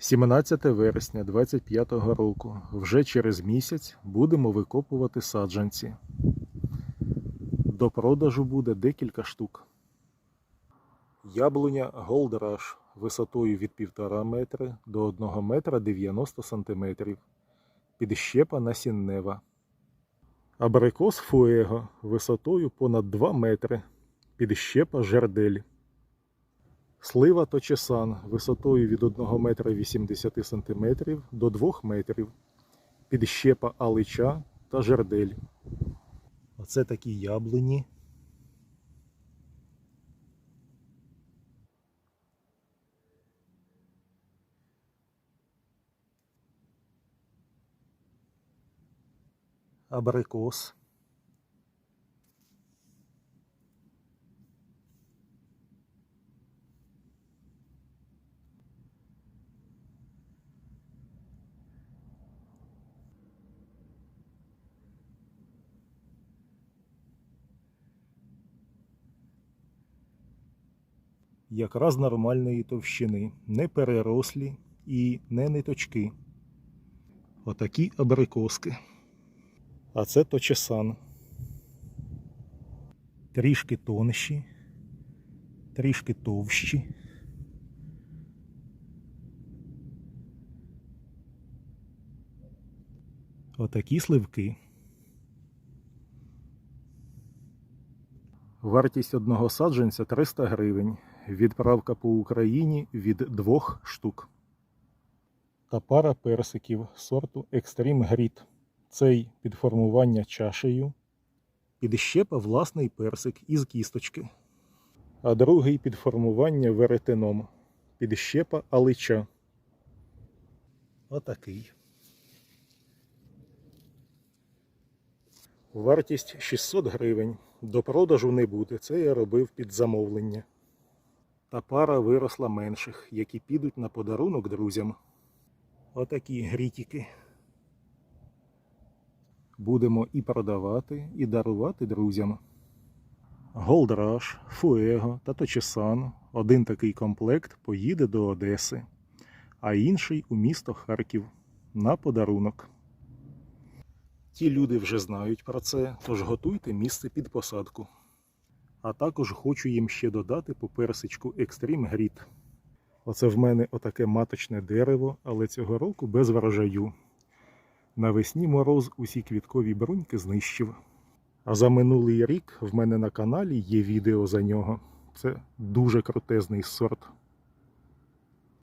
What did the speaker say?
17 вересня 25 року. Вже через місяць будемо викопувати саджанці. До продажу буде декілька штук. Яблуня Rush висотою від 1,5 метри до 1 метра 90 сантиметрів. Підщепа насіннева. Абрикос Фуего висотою понад 2 метри. Підщепа жердель. Слива Точесан висотою від 1 метра 80 сантиметрів до 2 метрів. Підщепа алича та жердель. Оце такі яблуні. Абрикос. Якраз нормальної товщини, не перерослі і не ниточки. Отакі абрикоски. А це точесан. Трішки тонші, трішки товщі. Отакі сливки. Вартість одного саджанця 300 гривень. Відправка по Україні від двох штук. Та пара персиків сорту Extreme Grit. Цей під формування чашею. Підщепа власний персик із кісточки. А другий під формування веретеном. Підщепа алича. Отакий. Вартість 600 гривень. До продажу не буде. Це я робив під замовлення. Та пара виросла менших, які підуть на подарунок друзям. Отакі грітики. Будемо і продавати, і дарувати друзям. Голдраш, Фуего та Точесан. Один такий комплект поїде до Одеси, а інший у місто Харків на подарунок. Ті люди вже знають про це, тож готуйте місце під посадку. А також хочу їм ще додати по персичку Extreme Grid. Оце в мене отаке маточне дерево, але цього року без врожаю. Навесні мороз усі квіткові бруньки знищив. А за минулий рік в мене на каналі є відео за нього. Це дуже крутезний сорт.